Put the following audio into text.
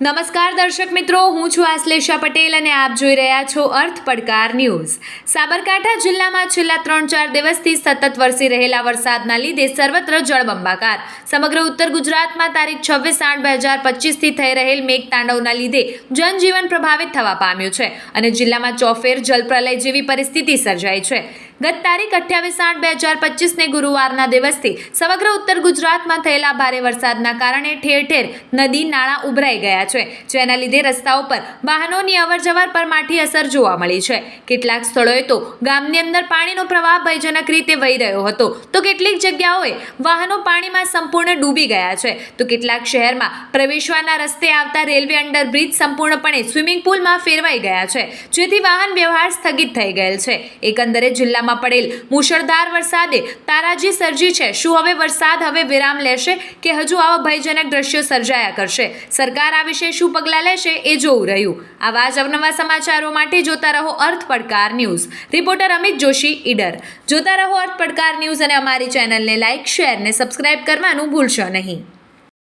નમસ્કાર દર્શક મિત્રો, હું છું આશ્લેષા પટેલ અને આપ જોઈ રહ્યા છો અર્થ પડકાર ન્યૂઝ. સાબરકાંઠા જિલ્લામાં છેલ્લા ત્રણ ચાર દિવસથી સતત વરસી રહેલા વરસાદના લીધે સર્વત્ર જળબંબાકાર. સમગ્ર ઉત્તર ગુજરાતમાં તારીખ છવ્વીસ આઠ બે હજાર પચીસથી થઈ રહેલ મેઘતાંડવના લીધે જનજીવન પ્રભાવિત થવા પામ્યું છે અને જિલ્લામાં ચોફેર જલપ્રલય જેવી પરિસ્થિતિ સર્જાઈ છે. ગત તારીખ અઠ્યાવીસ આઠ બે હજાર પચીસને ગુરુવારના દિવસથી સમગ્ર ઉત્તર ગુજરાતમાં થયેલા ભારે વરસાદના કારણે ઠેર ઠેર નદી, નાળા ઉભરાઈ ગયા છે જેના લીધે રસ્તાઓ પર વાહનોની અવરજવર પર માઠી અસર જોવા મળી છે. કેટલાક સ્થળોએ તો ગામની અંદર પાણીનો પ્રવાહ ભયજનક રીતે વહી રહ્યો હતો. તો કેટલીક જગ્યાઓએ વાહનો પાણીમાં સંપૂર્ણ ડૂબી ગયા છે. તો કેટલાક શહેરમાં પ્રવેશવાના રસ્તે આવતા રેલવે અંડરબ્રિજ સંપૂર્ણપણે સ્વિમિંગ પુલમાં ફેરવાઈ ગયા છે, જેથી વાહન વ્યવહાર સ્થગિત થઈ ગયેલ છે. એકંદરે જિલ્લામાં પડેલ મુશળધાર વરસાદે તારાજી સર્જી છે. શું હવે વરસાદ હવે વિરામ લેશે કે હજુ આવા ભયજનક દ્રશ્યો સર્જાયા કરશે? સરકાર આ વિશે શું પગલાં લેશે એ જોવું રહ્યું. આવા જ અવનવા સમાચારો માટે જોતા રહો અર્થ પડકાર ન્યૂઝ. રિપોર્ટર અમિત જોશી, ઈડર. જોતા રહો અર્થ પડકાર ન્યૂઝ અને અમારી ચેનલને લાઇક શેર ને સબસ્ક્રાઇબ કરવાનું ભૂલશો નહીં.